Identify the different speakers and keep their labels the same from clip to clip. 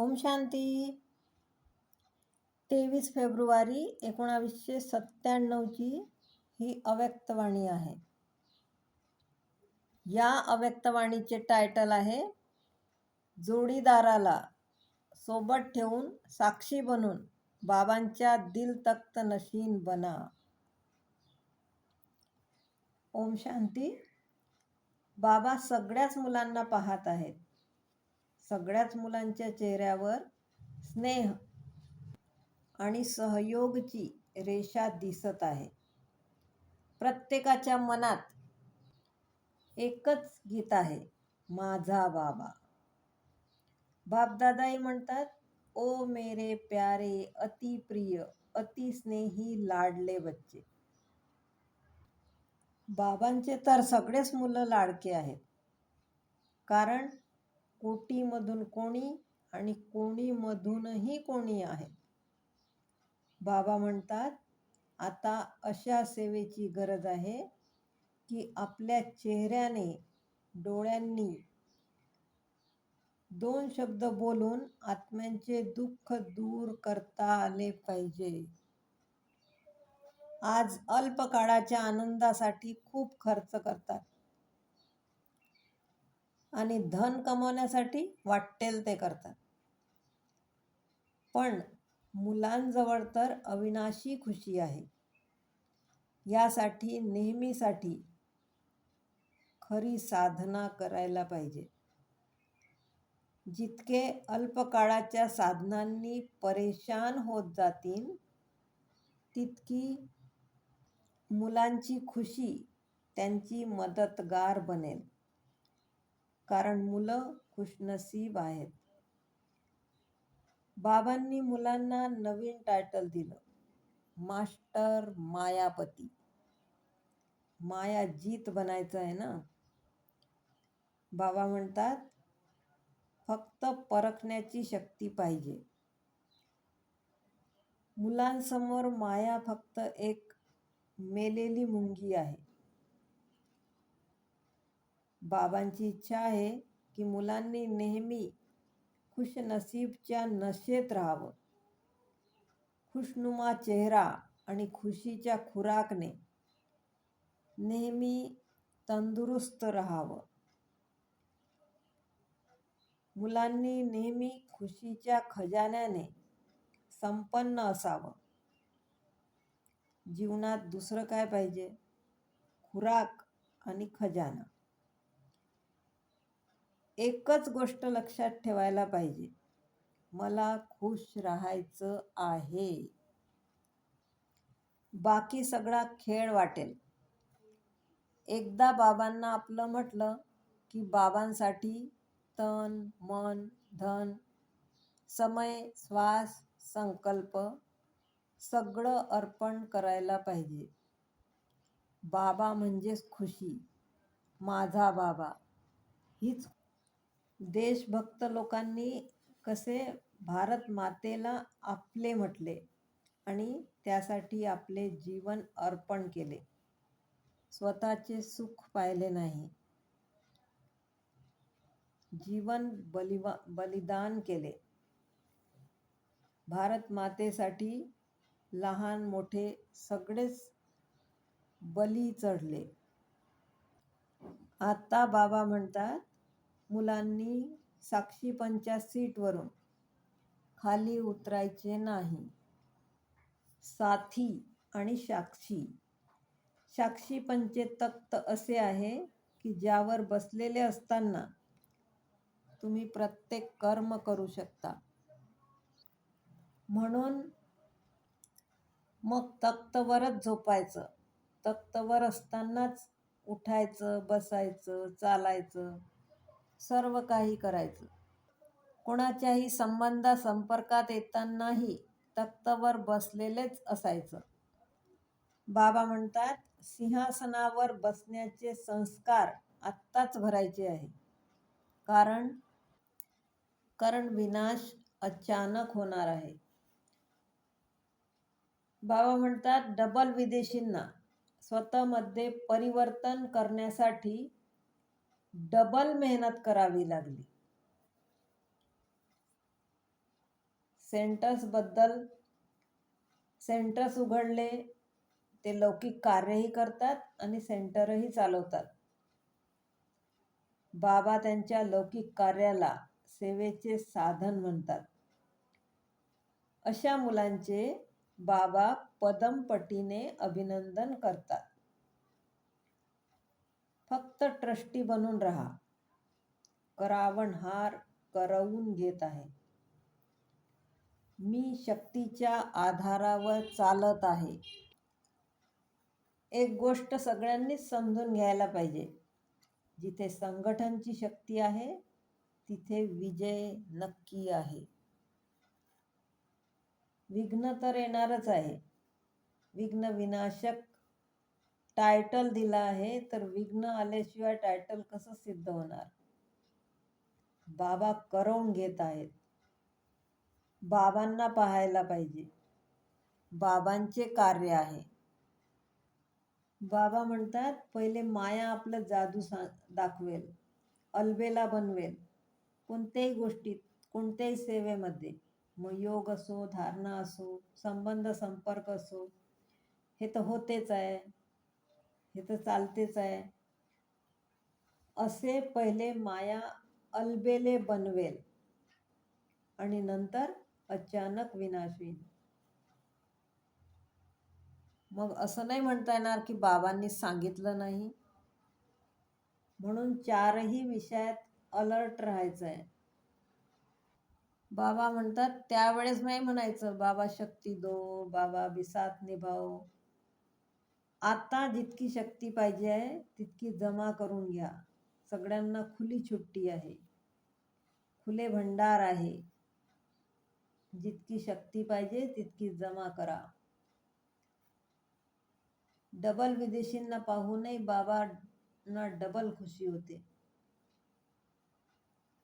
Speaker 1: ओम शांती. तेवीस फेब्रुवारी एकोणावीसशे सत्त्याण्णवची ही अव्यक्तवाणी आहे. या अव्यक्तवाणीचे टायटल आहे जोडीदाराला सोबत ठेवून साक्षी बनून बाबांच्या दिल तख्त नशीन बना. ओम शांती. बाबा सगळ्याच मुलांना पाहत आहेत. सगळ्याच मुलांच्या चेहऱ्यावर स्नेह आणि सहयोगची रेषा दिसत आहे. प्रत्येकाच्या मनात एकच गीत आहे माझा बाबा. बापदादाही म्हणतात ओ मेरे प्यारे अति प्रिय अति स्नेही लाडले बच्चे. बाबांचे तर सगळेच मुलं लाडके आहेत. कारण कोटीमधून कोणी आणि कोणीमधूनही कोणी आहेत बाबा म्हणतात आता अशा सेवेची गरज आहे की आपल्या चेहऱ्याने डोळ्यांनी दोन शब्द बोलून आत्म्यांचे दुःख दूर करता आले पाहिजे. आज अल्प काळाच्या आनंदासाठी खूप खर्च करतात. आणि धन कमवण्यासाठी वाटेल ते करतात. पण मुलांजवळ तर अविनाशी खुशी आहे. यासाठी नेहमीसाठी खरी साधना करायला पाहिजे. जितके अल्पकाळाच्या साधनांनी परेशान होत जातील तितकी मुलांची खुशी त्यांची मदतगार बनेल. कारण मुलं खुशनसीब आहेत. बाबांनी मुलांना नवीन टायटल दिलं. मास्टर मायापती. माया जीत बनायचं आहे ना? बाबा म्हणतात फक्त परखण्याची शक्ती पाहिजे. मुलांसमोर माया फक्त एक मेलेली मुंगी आहे. बाबांची इच्छा आहे की मुलांनी नेहमी खुशनसीबच्या नशेत राहावं. खुशनुमा चेहरा आणि खुशीच्या खुराकने नेहमी तंदुरुस्त राहावं. मुलांनी नेहमी खुशीच्या खजान्याने संपन्न असावं. जीवनात दुसरं काय पाहिजे? खुराक आणि खजाना. एकच गोष्ट लक्षात ठेवायला पाहिजे. मला खुश राहायचं आहे. बाकी सगळा खेळ वाटेल. एकदा बाबांना आपलं म्हटलं की बाबांसाठी तन मन धन समय श्वास संकल्प सगळं अर्पण करायला पाहिजे. बाबा म्हणजेच खुशी. माझा बाबा. हीच देशभक्त लोकांनी कसे भारत मातेला आपले म्हटले आणि त्यासाठी आपले जीवन अर्पण केले. स्वतःचे सुख पाहिले नाही. जीवन बलिवा बलिदान केले. भारत मातेसाठी लहान मोठे सगळेच बली चढले. आता बाबा म्हणतात मुलांनी साक्षीपंच्या सीटवरून खाली उतरायचे नाही. साथी आणि साक्षी. साक्षीपंचे तख्त असे आहे की ज्यावर बसलेले असताना तुम्ही प्रत्येक कर्म करू शकता. म्हणून मग तख्तवरच झोपायचं. तख्तवर असतानाच उठायचं बसायचं चालायचं. सर्व काही करायचं. कोणाच्याही संबंधा संपर्कात येतानाही तख्तवर बसलेलेच असायचं. बाबा म्हणतात सिंहासनावर बसण्याचे संस्कार आत्ताच भरायचे आहे. कारण कारण विनाश अचानक होणार आहे. बाबा म्हणतात डबल विदेशींना स्वतःमध्ये परिवर्तन करण्यासाठी डबल मेहनत करावी लागली. सेंटर्सबद्दल सेंटर्स उघडले ते लौकिक कार्यही करतात आणि सेंटरही चालवतात. बाबा त्यांच्या लौकिक कार्याला सेवेचे साधन म्हणतात. अशा मुलांचे बाबा पदमपटीने अभिनंदन करतात. फक्त ट्रस्टी बनून राहा. करावण हार करवून घेत आहे. मी शक्तीच्या आधारावर चालत आहे. एक गोष्ट सगळ्यांनीच समजून घ्यायला पाहिजे. जिथे संघटनची शक्ती आहे तिथे विजय नक्की आहे. विघ्न तर येणारच आहे. विघ्न विनाशक टायटल दिला आहे तर विघ्न आल्याशिवाय टायटल कसं सिद्ध होणार? बाबा करवून घेत आहेत. बाबांना पाहायला पाहिजे. बाबांचे कार्य आहे. बाबा म्हणतात पहिले माया आपलं जादू सा दाखवेल अलबेला बनवेल. कोणत्याही गोष्टीत कोणत्याही सेवेमध्ये. मग योग असो धारणा असो संबंध संपर्क असो हे तर होतेच आहे. हे तर चालतेच आहे. असे पहिले माया अलबेले बनवेल आणि नंतर अचानक विनाश होईल. मग असं नाही म्हणता येणार की बाबांनी सांगितलं नाही. म्हणून चारही विषयात अलर्ट राहायचं आहे बाबा म्हणतात त्यावेळेस नाही म्हणायचं बाबा शक्ती दो बाबा बिसात निभाव आता जितकी शक्ती पाहिजे आहे तितकी जमा करून घ्या. सगळ्यांना खुली छुट्टी आहे. खुले भंडार आहे. जितकी शक्ती पाहिजे तितकी जमा करा. डबल विदेशींना पाहूनही बाबांना डबल खुशी होते.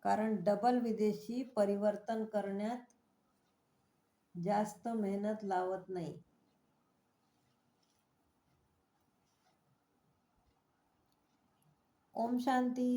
Speaker 1: कारण डबल विदेशी परिवर्तन करण्यात जास्त मेहनत लावत नाही. ओम शांती.